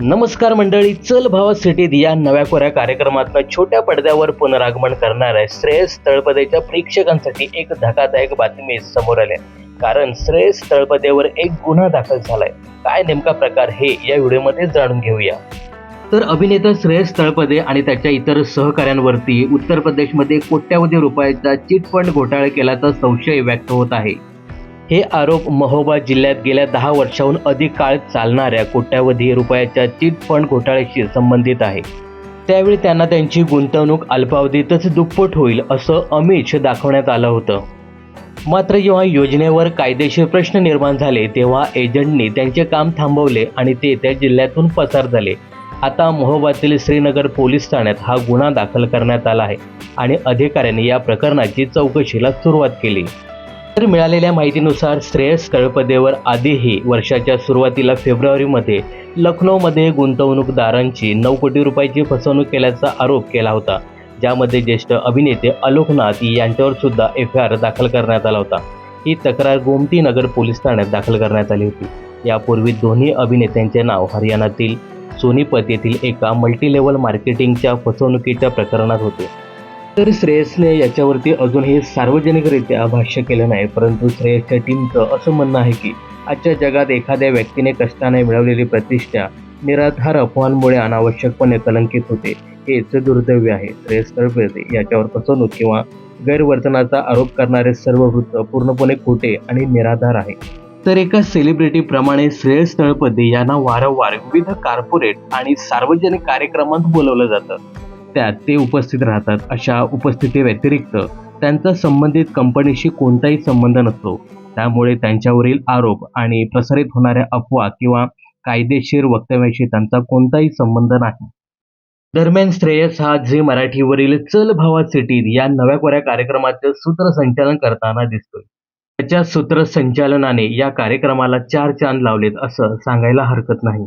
नमस्कार मंडळी चल भावा सिटीत या नव्या कोऱ्या कार्यक्रमातनं छोट्या पडद्यावर पुनरागमन करणाऱ्या श्रेयस तळपदेच्या प्रेक्षकांसाठी एक धक्कादायक बातमी समोर आली कारण श्रेयस तळपदेवर एक गुन्हा दाखल झालाय. काय नेमका प्रकार हे या व्हिडिओमध्ये जाणून घेऊया. तर अभिनेता श्रेयस तळपदे आणि त्याच्या इतर सहकाऱ्यांवरती उत्तर प्रदेशमध्ये कोट्यावधी रुपयाचा चिट फंड घोटाळा केल्याचा संशय व्यक्त होत आहे. हे आरोप महोबा जिल्ह्यात गेल्या दहा वर्षाहून अधिक काळ चालणाऱ्या कोट्यावधी रुपयाच्या चिट फंड घोटाळ्याशी संबंधित आहे. त्यावेळी त्यांना त्यांची गुंतवणूक अल्पावधीतच दुप्पट होईल असं अमिष दाखवण्यात आलं होतं. मात्र जेव्हा योजनेवर कायदेशीर प्रश्न निर्माण झाले तेव्हा एजंटनी त्यांचे काम थांबवले आणि ते त्या जिल्ह्यातून पसार झाले. आता महोबातील श्रीनगर पोलीस ठाण्यात हा गुन्हा दाखल करण्यात आला आहे आणि अधिकाऱ्यांनी या प्रकरणाची चौकशीला सुरुवात केली. तर मिळालेल्या माहितीनुसार श्रेयस तळपदेवर आधीही वर्षाच्या सुरुवातीला फेब्रुवारीमध्ये लखनौमध्ये गुंतवणूकदारांची नऊ कोटी रुपयाची फसवणूक केल्याचा आरोप केला होता. ज्यामध्ये ज्येष्ठ अभिनेते अलोकनाथ यांच्यावर सुद्धा एफ आय आर दाखल करण्यात आला होता. ही तक्रार गोमती नगर पोलीस ठाण्यात दाखल करण्यात आली होती. यापूर्वी दोन्ही अभिनेत्यांचे नाव हरियाणातील सोनीपत येथील एका मल्टीलेवल मार्केटिंगच्या फसवणुकीच्या प्रकरणात होते. तर श्रेयसने याच्यावरती अजूनही सार्वजनिकरित्या भाष्य केलं नाही परंतु श्रेयसच्या टीमचं असं म्हणणं आहे की आजच्या जगात एखाद्या व्यक्तीने कष्टाने मिळवलेली प्रतिष्ठा निराधार अफवांमुळे अनावश्यकपणे कलंकित होते हेच दुर्दैव्य आहे. श्रेयस तळपेते याच्यावर फसवणूक किंवा गैरवर्तनाचा आरोप करणारे सर्व वृत्त पूर्णपणे खोटे आणि निराधार आहे. तर एका सेलिब्रिटीप्रमाणे श्रेयस तळपदे यांना वारंवार विविध कॉर्पोरेट आणि सार्वजनिक कार्यक्रमात बोलवलं जातं. त्यात ते उपस्थित राहतात. अशा उपस्थिती व्यतिरिक्त त्यांचा संबंधित कंपनीशी कोणताही संबंध नसतो. त्यामुळे त्यांच्यावरील आरोप आणि प्रसारित होणाऱ्या अफवा किंवा कायदेशीर वक्तव्याशी त्यांचा कोणताही संबंध नाही. दरम्यान श्रेयस हा झी मराठीवरील चल भावा सिटीत या नव्या कोऱ्या कार्यक्रमाचं सूत्रसंचालन करताना दिसतोय. त्याच्या सूत्रसंचालनाने या कार्यक्रमाला चार चांद लावलेत असं सांगायला हरकत नाही.